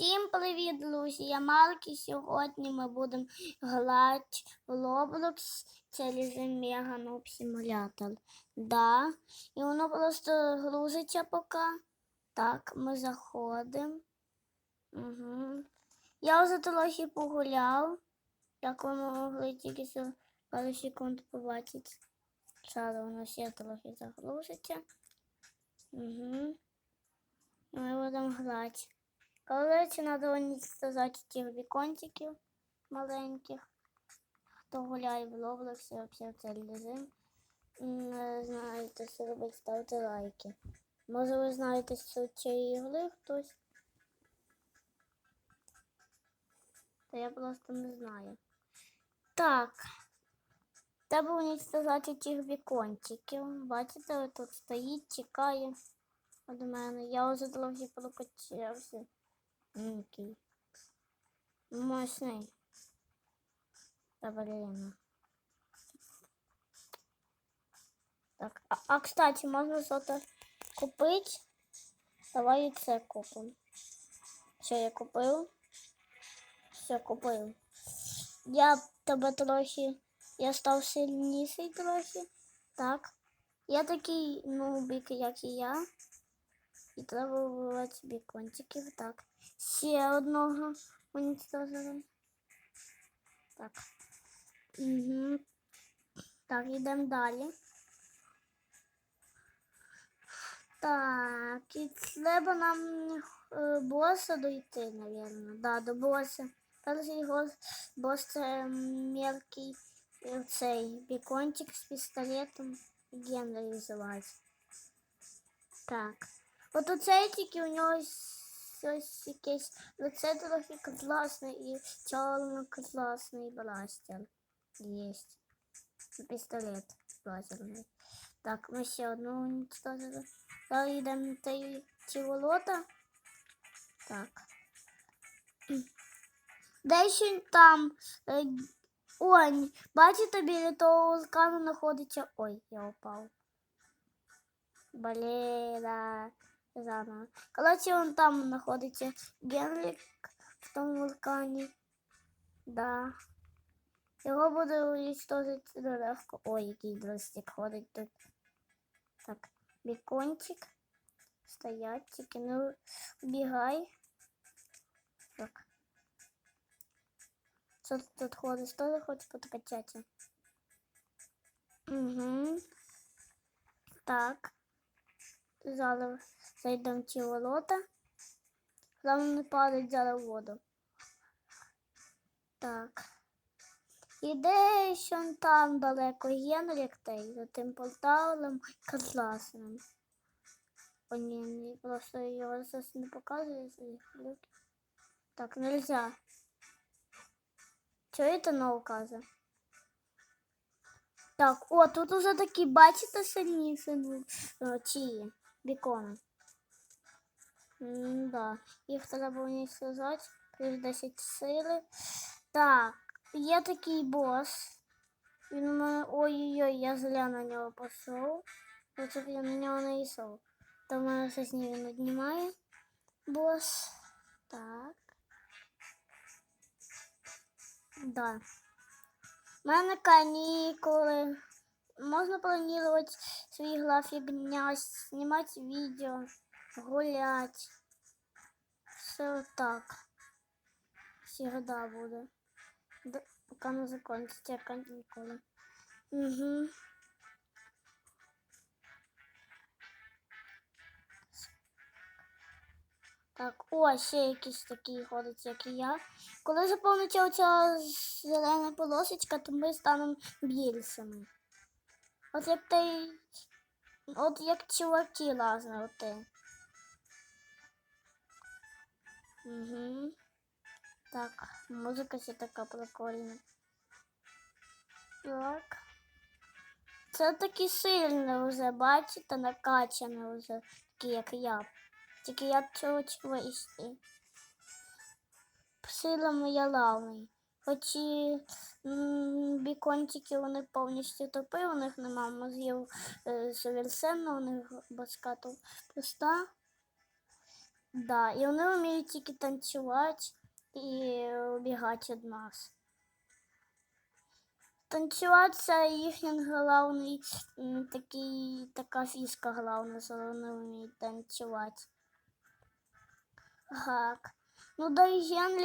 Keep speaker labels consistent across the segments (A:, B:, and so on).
A: Всім привіт, друзі! Я Марк сьогодні ми будемо грати в Roblox через Mega Noob Simulator. Да. І воно просто грузиться поки. Так, ми заходимо. Угу. Я вже трохи погуляв. Як ви могли тільки за пару секунд побачити. Зараз воно ще трохи загрузиться. Угу. Ми будемо грати. Коротше, треба уничтожати тих вікончиків маленьких. Хто гуляє в Roblox, взагалі в цей режим. Знаєте, що робити, ставте лайки. Може ви знаєте що цієї ігри хтось? Та я просто не знаю. Так. Треба уничтожати тих вікончиків. Бачите, тут стоїть, чекає від мене. Я вже трохи прокачався. Який. Мощний. Та блін. Так, а, а кстати, можна что-то купити. Давай і це купимо. Все, я купив. Все, купив. Я тебе трохи. Я став сильніший трохи. Так. Я такий нубик, як і я. І треба вбивати бікончиків. Так. Ще одного уничтожили. Так. Угу. Так, йдемо далі. Так, і треба нам е, боса дойти, напевно. Да, до боса. Перший гос, бос це мелкий е, цей бікончик з пістолетом. Генрі називається. Так. От оцей тільки у нього щось якесь лице трохи класне і чорно класний бластер. Єсть. І Пістолет лазерний. Так, ми ще одну уничтожили. Зараз йдемо той ці волота. Так. Десь він там. е, Ой, бачите, біля того вулкану знаходиться. Ой, я упав. Блін, заново. Короче, он там знаходиться Генрік в тому вулкані. Да. Його буде уничтожити легко. Ой, який дростик ходить тут. Так, бікончик. Стоять, тільки не убігай. Так. Що ти тут ходиш? Тоже хочеш подкачати? Угу. Так. Зараз зайдемо ці ворота. Главное не падать зараз в воду. Так. І де ще он там далеко Генрік той за тим порталом класним. О, ні, просто його зараз не показує. Так, нельзя. Чого це не указує? Так, о, тут уже такі, бачите, сильніші ну, е, ці бікони. М, Да, їх треба уничтожати. Плюс 10 сили. Так, є такий бос. Він у мене. Ой-ой-ой, я зря на нього пішов. Лучше б я на нього не йшов. То в мене щось не він віднімає. Бос. Так. Да. У мене канікули. Можна планувати свій графік дня, знімати відео, гуляти. Все так. Всегда буде. До- Поки не закончиться канікули. Угу. Так, о, ще якісь такі ходять, як і я. Коли заповниться оця зелена полосочка, то ми станемо більшими. От як той. От як чуваки лазне оте. Угу. Так, музика ще така прикольна. Так. Це такі сильні вже, бачите, накачані вже, такі як я. Тільки я чуть вийшли. Сила моя лавний. Хоч і м, бікончики вони повністю топи, у них нема мозгів е, у них башка пуста. Да, і вони вміють тільки танцювати і убігати від нас. Танцювати це їхній головний такий, така фішка головна, що вони вміють танцювати. Так. Ну, до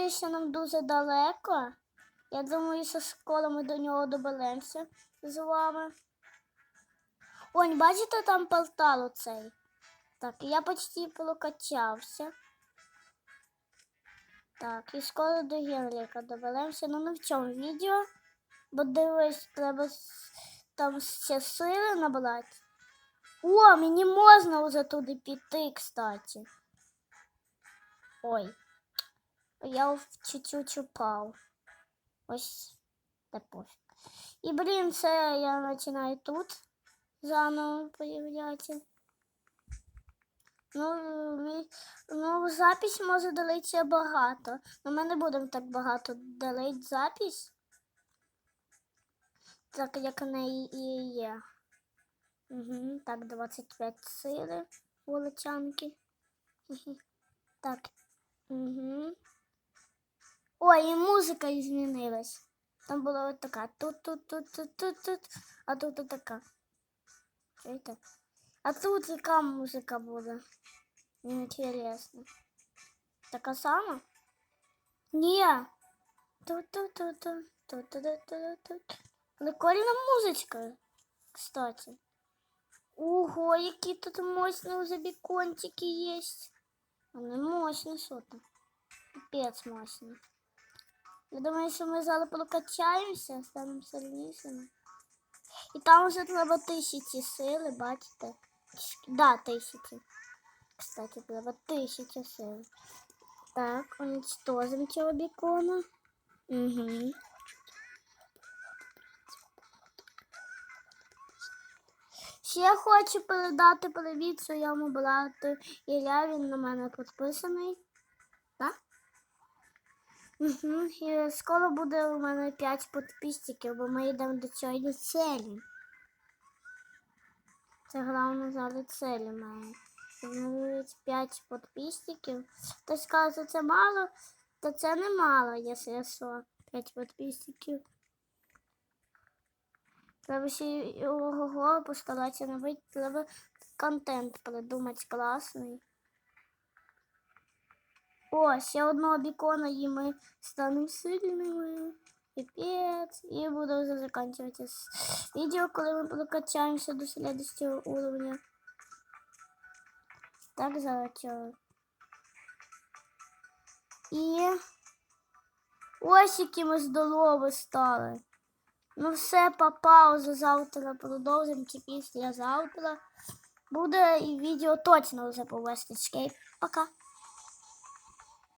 A: ще нам дуже далеко. Я думаю, що скоро ми до нього доберемося з вами. Ой, бачите там портал оцей? Так, я почти прокачався. Так, і скоро до Генріка доберемося. Ну не в цьому відео. Бо дивись, треба там ще сили набрати. О, мені можна вже туди піти, кстати. Ой. Я чуть-чуть упав. Ось та пофіг. І, блін, це я починаю тут заново появлятися. Ну, мі- ну, запись може далитися багато. Но ми не будемо так багато далить запись. Так як в неї і є. Угу, так, 25 сили волочанки. Так. Угу. Ой, и музыка изменилась. Там была вот такая, Тут, тут, тут, тут, тут, тут, а тут вот такая. Що це? А тут яка музыка была? Интересно. Такая сама? Не. Тут, тут, тут, тут, тут, тут, тут, тут. Прикольна музычка. кстати. Ого, какие тут мощные у есть. Они мощные что-то. там. Пипец мощні. Я думаю, що ми зараз прокачаємося, станемо сильнішими. І там вже треба тисячі сили, бачите? Да, тисячі. Кстати, треба тисячі сили. Так, уничтожим цього бекона. Угу. Ще хочу передати привіт своєму брату Ілля, він на мене підписаний. Так? Угу. І скоро буде у мене 5 підписчиків, бо ми йдемо до цієї цілі. Це головне зараз цілі має. Встановити 5 підписчиків. Хтось скаже, це мало, то це не мало, якщо що. 5 підписчиків. Треба ще ого постаратися набити, треба контент придумати класний. О, ще одного бікона і ми станемо сильними. Пипец. І буду вже закінчувати з відео, коли ми прокачаємося до следующего уровня. Так, залетіло. І ось які ми здорові стали. Ну все, по паузу завтра продовжимо чи після завтра. Буде і відео точно вже по West Escape. Пока.